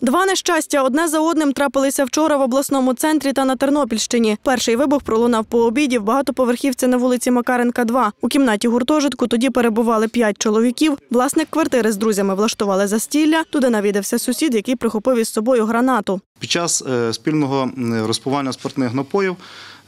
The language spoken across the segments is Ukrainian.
Два нещастя одне за одним трапилися вчора в обласному центрі та на Тернопільщині. Перший вибух пролунав по обіді в багатоповерхівці на вулиці Макаренка. 2. у кімнаті гуртожитку тоді перебували п'ять чоловіків. Власник квартири з друзями влаштували застілля. Туди навідався сусід, який прихопив із собою гранату. Під час е, спільного м, розпивання спиртних напоїв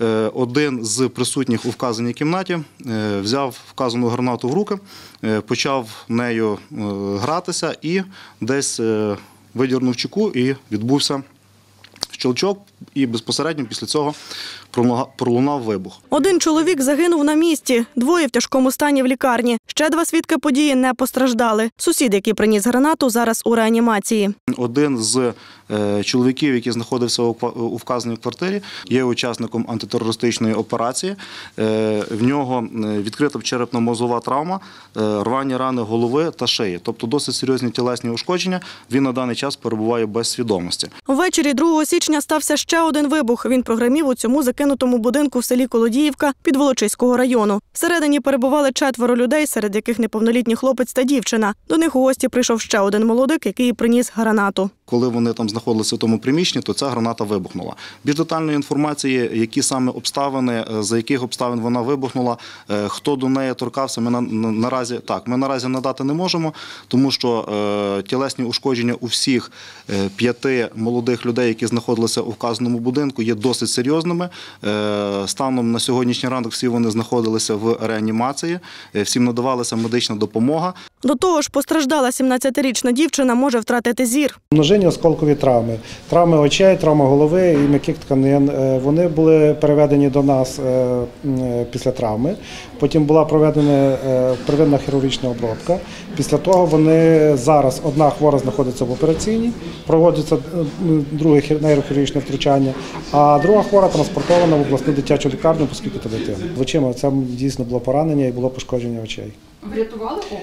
е, один з присутніх у вказаній кімнаті е, взяв вказану гранату в руки, е, почав нею е, гратися і десь е, видірнув чеку і відбувся щелчок, і безпосередньо після цього пролунав вибух. Один чоловік загинув на місці, двоє в тяжкому стані в лікарні. Ще два свідки події не постраждали. Сусід, який приніс гранату, зараз у реанімації. Один з е, чоловіків, який знаходився у вказаній квартирі, є учасником антитерористичної операції. Е, В нього е, відкрита черепно-мозова травма, рвані рани голови та шиї, тобто досить серйозні тілесні ушкодження. Він на даний час перебуває без свідомості. Ввечері 2 січня стався ще один вибух. Він прогремів у цьому закинутому будинку в селі Колодіївка під Волочиського району. Всередині перебували четверо людей, серед яких неповнолітній хлопець та дівчина. До них у гості прийшов ще один молодик, який приніс гранату. Коли вони там знаходилися в тому приміщенні, то ця граната вибухнула. Більш детальної інформації, які саме обставини, е, за яких обставин вона вибухнула, е, хто до неї торкався, ми на, на- наразі так, ми наразі надати не можемо, тому що е, тілесні ушкодження у всіх е, п'яти молодих людей, які знаходилися у вказаному будинку, є досить серйозними. Е, станом на сьогоднішній ранок всі вони знаходилися в реанімації, е, всім надавалася медична допомога. До того ж, постраждала 17-річна дівчина може втратити зір. Множинні осколкові травми, травми очей, травма голови і м'яких тканин. Е, Вони були переведені до нас е, е, після травми. Потім була проведена первинна хірургічна обробка. Після того вони зараз одна хвора знаходиться в операційній, проводиться друге нейрохірургічне втручання, а друга хвора транспортована в обласну дитячу лікарню, оскільки це дитина. Очима це дійсно було поранення і було пошкодження очей. Врятували око?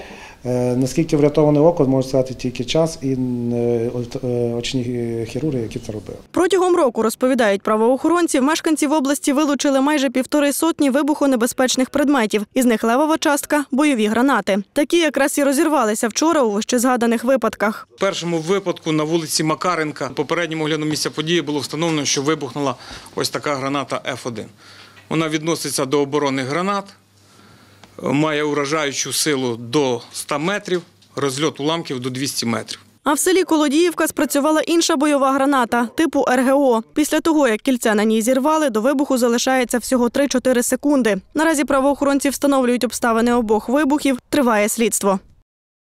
Е, Наскільки врятоване око, може сказати тільки час і е, от, е, очні хірурги, які це робили. Протягом року, розповідають правоохоронці, мешканці в області вилучили майже півтори сотні вибухонебезпечних предметів. Із них левова частка – бойові гранати. Такі якраз і розірвалися вчора у вищезгаданих випадках. В першому випадку на вулиці Макаренка, попередньому огляду місця події, було встановлено, що вибухнула ось така граната F1. Вона відноситься до оборонних гранат, має уражаючу силу до 100 метрів, розльот уламків до 200 метрів. А в селі Колодіївка спрацювала інша бойова граната типу РГО. Після того, як кільце на ній зірвали, до вибуху залишається всього 3-4 секунди. Наразі правоохоронці встановлюють обставини обох вибухів. Триває слідство.